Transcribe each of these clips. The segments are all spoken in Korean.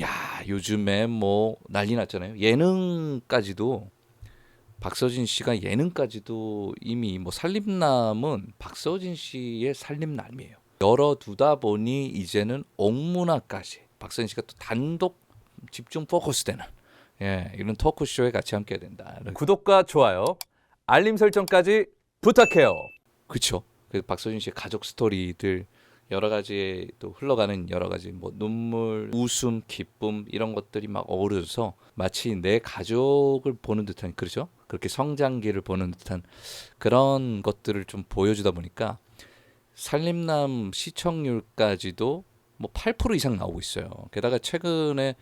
야 요즘에 뭐 난리 났잖아요. 예능까지도 박서진 씨가 예능까지도 이미 뭐 살림남은 박서진 씨의 살림남이에요. 열어두다 보니 이제는 옥문화까지 박서진 씨가 또 단독 집중 포커스되는 예 이런 토크쇼에 같이 함께 된다. 구독과 좋아요, 알림 설정까지 부탁해요. 그렇죠. 그 박서진 씨의 가족 스토리들 여러 가지 또 흘러가는 여러 가지 뭐 눈물, 웃음, 기쁨 이런 것들이 막 어우러져서 마치 내 가족을 보는 듯한 그렇죠. 그렇게 성장기를 보는 듯한 그런 것들을 좀 보여주다 보니까 살림남 시청률까지도 뭐 8% 이상 나오고 있어요. 게다가 최근에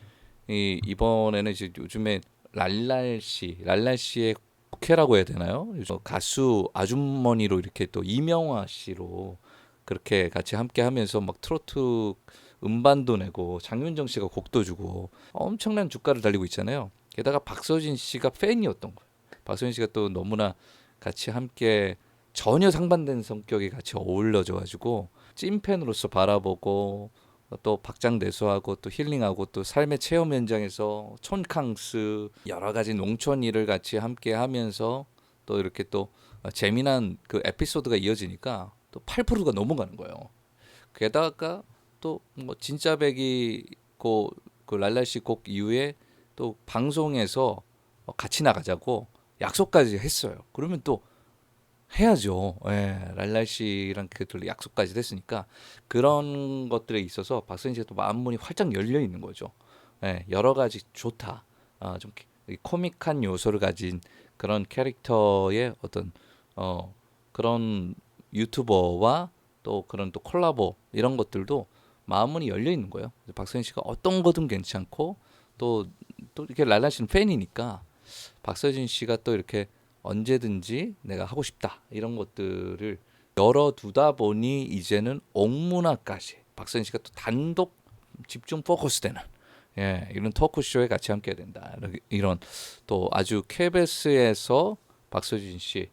이 이번에는 이제 요즘에 랄랄 씨, 랄랄 씨의 국회라고 해야 되나요? 가수 아주머니로 이렇게 또 이명화 씨로 그렇게 같이 함께 하면서 막 트로트 음반도 내고 장윤정 씨가 곡도 주고 엄청난 주가를 달리고 있잖아요. 게다가 박서진 씨가 팬이었던 거예요. 박서진 씨가 또 너무나 같이 함께 전혀 상반된 성격이 같이 어울려져 가지고 찐팬으로서 바라보고 또 박장대소하고 또 힐링하고 또 삶의 체험 현장에서 촌캉스 여러 가지 농촌 일을 같이 함께 하면서 또 이렇게 또 재미난 그 에피소드가 이어지니까 또 8%가 넘어가는 거예요. 게다가 또 뭐 진짜 백이 그, 그 랄라 씨곡 이후에 또 방송에서 어, 같이 나가자고 약속까지 했어요. 그러면 또 해야죠. 예, 랄라 씨랑 그들 약속까지 됐으니까 그런 것들에 있어서 박선희 씨가 또 마음문이 활짝 열려 있는 거죠. 예, 여러 가지 좋다. 아, 좀 키- 코믹한 요소를 가진 그런 캐릭터의 어떤 어 그런 유튜버와 또 그런 또 콜라보 이런 것들도 마음문이 열려 있는 거예요. 박선희 씨가 어떤 거든 괜찮고 또 또 이렇게 랄라 씨는 팬이니까 박서진 씨가 또 이렇게 언제든지 내가 하고 싶다 이런 것들을 열어두다 보니 이제는 옥문화까지 박서진 씨가 또 단독 집중 포커스되는 예 이런 토크쇼에 같이 함께 된다 이런 또 아주 KBS에서 박서진 씨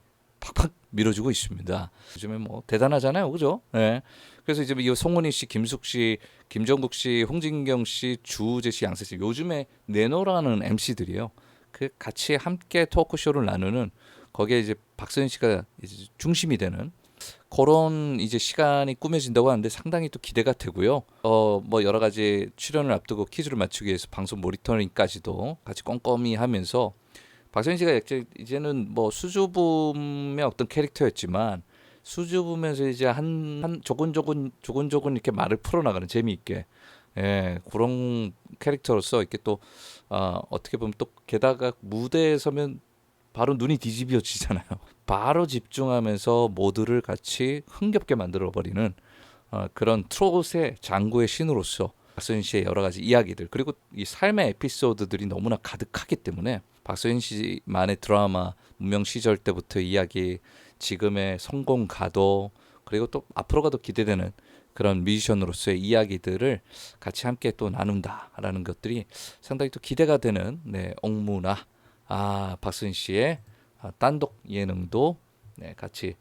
팍팍 밀어주고 있습니다. 요즘에 뭐 대단하잖아요, 그죠? 예. 그래서 이제 이 송은희 씨, 김숙 씨, 김정국 씨, 홍진경 씨, 주우재 씨, 양세 씨 요즘에 내노라는 MC들이에요. 그 같이 함께 토크쇼를 나누는 거기에 이제 박서진 씨가 이제 중심이 되는 그런 이제 시간이 꾸며진다고 하는데 상당히 또 기대가 되고요. 어 뭐 여러 가지 출연을 앞두고 퀴즈를 맞추기 위해서 방송 모니터링까지도 같이 꼼꼼히 하면서 박서진 씨가 이제 이제는 뭐 수줍음의 어떤 캐릭터였지만 수줍으면서 이제 한, 한 조곤조곤 조곤조곤 이렇게 말을 풀어나가는 재미있게 예 그런 캐릭터로서 이렇게 또 어, 어떻게 보면 또 게다가 무대에 서면 바로 눈이 뒤집어지잖아요. 바로 집중하면서 모두를 같이 흥겹게 만들어 버리는 어, 그런 트롯의 장구의 신으로서 박서진 씨의 여러 가지 이야기들 그리고 이 삶의 에피소드들이 너무나 가득하기 때문에 박서진 씨만의 드라마 무명 시절 때부터 이야기 지금의 성공 가도 그리고 또 앞으로 가도 기대되는 그런 뮤지션으로서의 이야기들을 같이 함께 또 나눈다라는 것들이 상당히 또 기대가 되는 네, 옥문화 아 박서진 씨의 아, 단독 예능도 네, 같이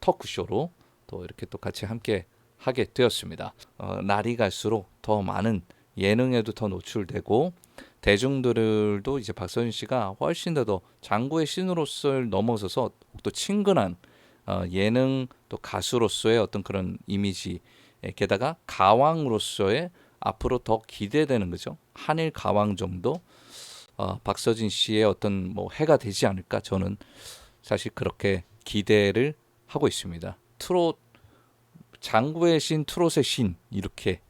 토크쇼로 또 이렇게 또 같이 함께 하게 되었습니다. 어, 날이 갈수록 더 많은 예능에도 더 노출되고 대중들도 이제 박서진 씨가 훨씬 더, 더 장구의 신으로서 넘어서서 또 친근한 어, 예능 또 가수로서의 어떤 그런 이미지 에 게다가 가왕으로서의 앞으로 더 기대되는 거죠. 한일 가왕 정도 어, 박서진 씨의 어떤 뭐 해가 되지 않을까 저는 사실 그렇게 기대를 하고 있습니다. 트롯 장구의 신, 트롯의 신 이렇게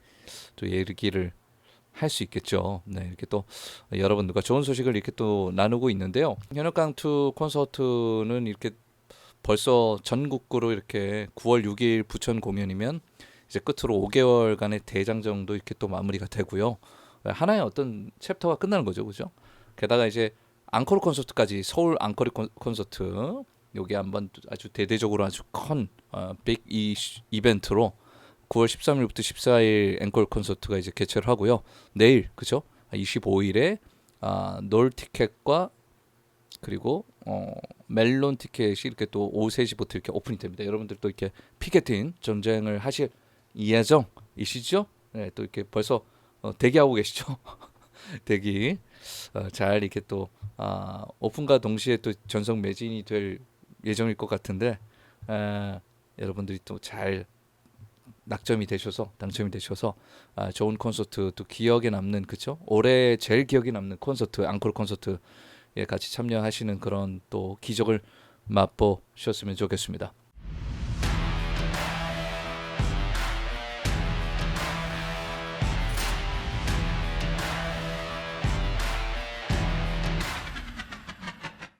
또 얘기를 할 수 있겠죠. 네, 이렇게 또 여러분들과 좋은 소식을 이렇게 또 나누고 있는데요. 현역강투 콘서트는 이렇게 벌써 전국구로 이렇게 9월 6일 부천 공연이면 이제 끝으로 5개월간의 대장정도 이렇게 또 마무리가 되고요. 하나의 어떤 챕터가 끝나는 거죠, 그죠? 게다가 이제 앙코르 콘서트까지 서울 앙코르 콘- 콘서트 여기 한번 아주 대대적으로 아주 큰 어, 빅 이, 이벤트로 9월 13일부터 14일 앵콜 콘서트가 이제 개최를 하고요. 내일 그죠? 25일에 아, 놀 티켓과 그리고 어, 멜론 티켓이 이렇게 또 오후 3시부터 이렇게 오픈이 됩니다. 여러분들 또 이렇게 피켓팅 전쟁을 하실 예정이시죠? 네, 또 이렇게 벌써 어, 대기하고 계시죠? 되기 어, 잘 이렇게 또 아, 오픈과 동시에 또 전성 매진이 될 예정일 것 같은데 에, 여러분들이 또 잘 낙점이 되셔서 당첨이 되셔서 아, 좋은 콘서트 또 기억에 남는 그쵸 올해 제일 기억에 남는 콘서트 앙콜 콘서트에 같이 참여하시는 그런 또 기적을 맛보셨으면 좋겠습니다.